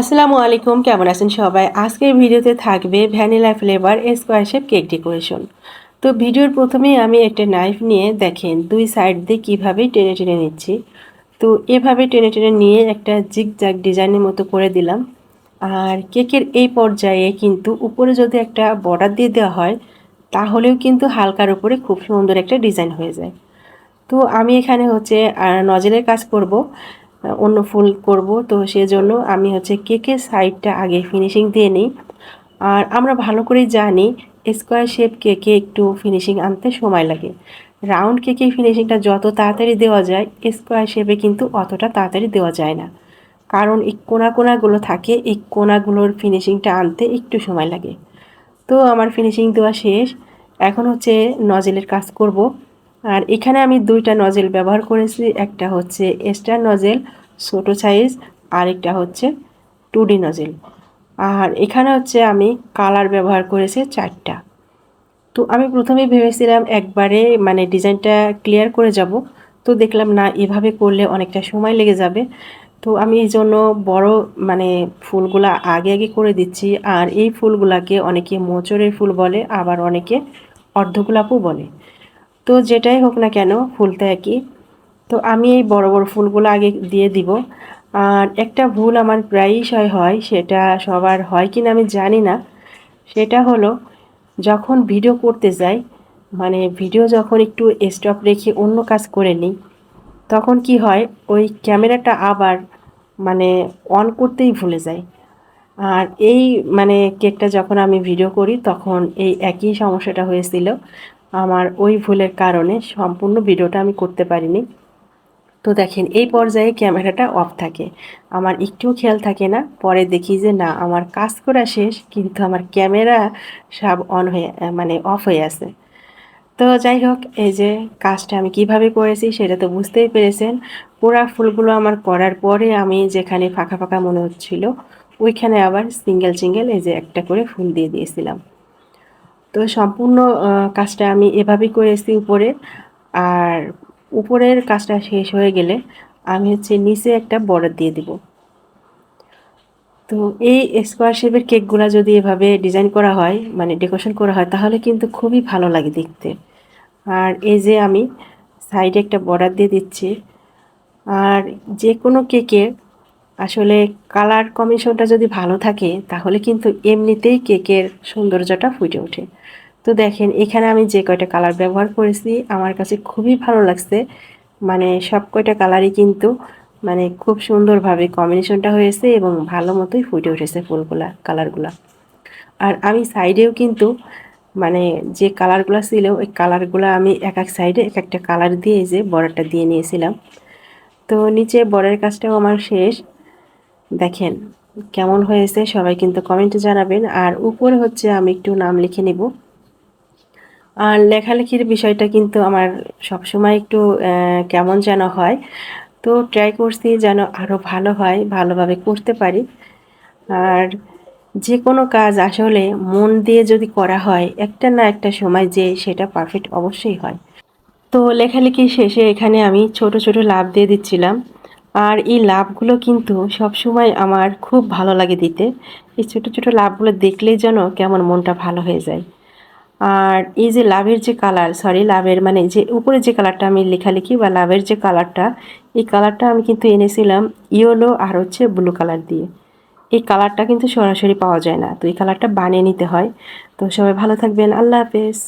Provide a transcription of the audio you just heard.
আসসালামু আলাইকুম, কেমন আছেন সবাই? আজকের ভিডিওতে থাকবে vanilla flavour square shape cake decoration তো ভিডিওর প্রথমেই আমি একটা নাইফ নিয়ে দেখেন, দুই সাইড দিয়ে কীভাবে টেনে টেনে নিচ্ছি। তো এভাবে টেনে টেনে নিয়ে একটা জিগ জাগ ডিজাইনের মতো করে দিলাম। আর কেকের এই পর্যায়ে কিন্তু উপরে যদি একটা বর্ডার দিয়ে দেওয়া হয়, তাহলেও কিন্তু হালকার উপরে খুব সুন্দর একটা ডিজাইন হয়ে যায়। তো আমি এখানে হচ্ছে নজেলের কাজ করব। অন্য ফুল করব। তো সেজন্য আমি হচ্ছে কেকের সাইডটা আগে ফিনিশিং দিয়ে নিই। আর আমরা ভালো করেই জানি স্কোয়ার শেপ কেকে একটু ফিনিশিং আনতে সময় লাগে। রাউন্ড কেকে ফিনিশিংটা যত তাড়াতাড়ি দেওয়া যায় স্কোয়ার শেপে কিন্তু অতটা তাড়াতাড়ি দেওয়া যায় না। কারণ এই কোনা কোনাগুলো থাকে, এই কোনাগুলোর ফিনিশিংটা আনতে একটু সময় লাগে। তো আমার ফিনিশিং দেওয়া শেষ। এখন হচ্ছে নজেলের কাজ করব। আর এখানে আমি দুইটা নজেল ব্যবহার করেছি, একটা হচ্ছে স্টার নজেল, ছোটো সাইজ আরেকটা হচ্ছে টু ডি নজেল। আর এখানে হচ্ছে আমি কালার ব্যবহার করেছি চারটা। তো আমি প্রথমেই ভেবেছিলাম একবারে মানে ডিজাইনটা ক্লিয়ার করে যাব। তো দেখলাম না, এভাবে করলে অনেকটা সময় লেগে যাবে। তো আমি এই জন্য বড় মানে ফুলগুলা আগে আগে করে দিচ্ছি। আর এই ফুলগুলাকে অনেকে মোচরের ফুল বলে, আবার অনেকে অর্ধগোলাপও বলে। তো যেটাই হোক না কেন, ফুলটা একই। তো আমি এই বড় বড় ফুলগুলো আগে দিয়ে দিব। আর একটা ভুল আমার প্রায়শই হয় সেটা সবার হয় কি না আমি জানি না। সেটা হলো, যখন ভিডিও করতে যাই মানে ভিডিও যখন একটু স্টপ রেখে অন্য কাজ করে নিই, তখন কি হয়, ওই ক্যামেরাটা আবার মানে অন করতেই ভুলে যাই। আর এই মানে কেকটা যখন আমি ভিডিও করি, তখন এই একই সমস্যাটা হয়েছিল। আমার ওই ভুলের কারণে সম্পূর্ণ ভিডিওটা আমি করতে পারিনি। তো দেখেন, এই পর্যায়ে ক্যামেরাটা অফ থাকে। আমার একটুও খেয়াল থাকে না। পরে দেখি যে, না, আমার কাজ করা শেষ, কিন্তু আমার ক্যামেরা সব অন হয়ে মানে অফ হয়ে আছে। তো যাই হোক, এই যে কাজটা আমি কীভাবে করেছি সেটা তো বুঝতেই পেরেছেন। পোড়া ফুলগুলো আমার করার পরে আমি যেখানে ফাঁকা ফাঁকা মনে হচ্ছিল, ওইখানে আবার সিঙ্গেল সিঙ্গেল এই যে একটা করে ফুল দিয়ে দিয়েছিলাম। তো সম্পূর্ণ কাজটা আমি এভাবেই করেছি উপরে। আর উপরের কাজটা শেষ হয়ে গেলে আমি হচ্ছে নিচে একটা বর্ডার দিয়ে দিব। তো এই স্কোয়ার শেপের কেকগুলো যদি এভাবে ডিজাইন করা হয় মানে ডেকোরেশন করা হয়, তাহলে কিন্তু খুবই ভালো লাগে দেখতে। আর এই যে আমি সাইডে একটা বর্ডার দিয়ে দিচ্ছি। আর যে কোনো কেকের আসলে কালার কমিশনটা যদি ভালো থাকে, তাহলে কিন্তু এমনিতেই কেকের সৌন্দর্যটা ফুটে ওঠে। তো দেখেন, এখানে আমি যে কয়টা কালার ব্যবহার করেছি, আমার কাছে খুবই ভালো লাগছে। মানে সব কয়টা কালারই কিন্তু মানে খুব সুন্দরভাবে কম্বিনেশনটা হয়েছে এবং ভালো মতোই ফুটে উঠেছে ফুলগুলা, কালারগুলা। আর আমি সাইডেও কিন্তু মানে যে কালারগুলো ছিল, ওই কালারগুলো আমি এক এক সাইডে এক একটা কালার দিয়ে যে বর্ডারটা দিয়ে নিয়েছিলাম। তো নিচে বর্ডারের কাজটাও আমার শেষ। দেখেন কেমন হয়েছে, সবাই কিন্তু কমেন্টে জানাবেন। আর উপরে হচ্ছে আমি একটু নাম লিখে নেব। আর লেখালেখির বিষয়টা কিন্তু আমার সবসময় একটু কেমন যেন হয়। তো ট্রাই করছি যেন আরও ভালো হয়, ভালোভাবে করতে পারি। আর যে কোনো কাজ আসলে মন দিয়ে যদি করা হয়, একটা না একটা সময় যে সেটা পারফেক্ট অবশ্যই হয়। তো লেখালেখি শেষে এখানে আমি ছোট ছোট লাভ দিয়ে দিচ্ছিলাম। আর এই লাভগুলো কিন্তু সব সময় আমার খুব ভালো লাগে দিতে। এই ছোটো ছোটো লাভগুলো দেখলেই যেন কেমন মনটা ভালো হয়ে যায়। আর এই যে লাভের যে কালার সরি লাভের মানে যে উপরে যে কালারটা আমি লেখালেখি বা লাভের যে কালারটা এই কালারটা আমি কিন্তু এনেছিলাম ইয়েলো আর হচ্ছে ব্লু কালার দিয়ে। এই কালারটা কিন্তু সরাসরি পাওয়া যায় না। তো এই কালারটা বানিয়ে নিতে হয়। তো সবাই ভালো থাকবেন। আল্লাহ হাফেজ।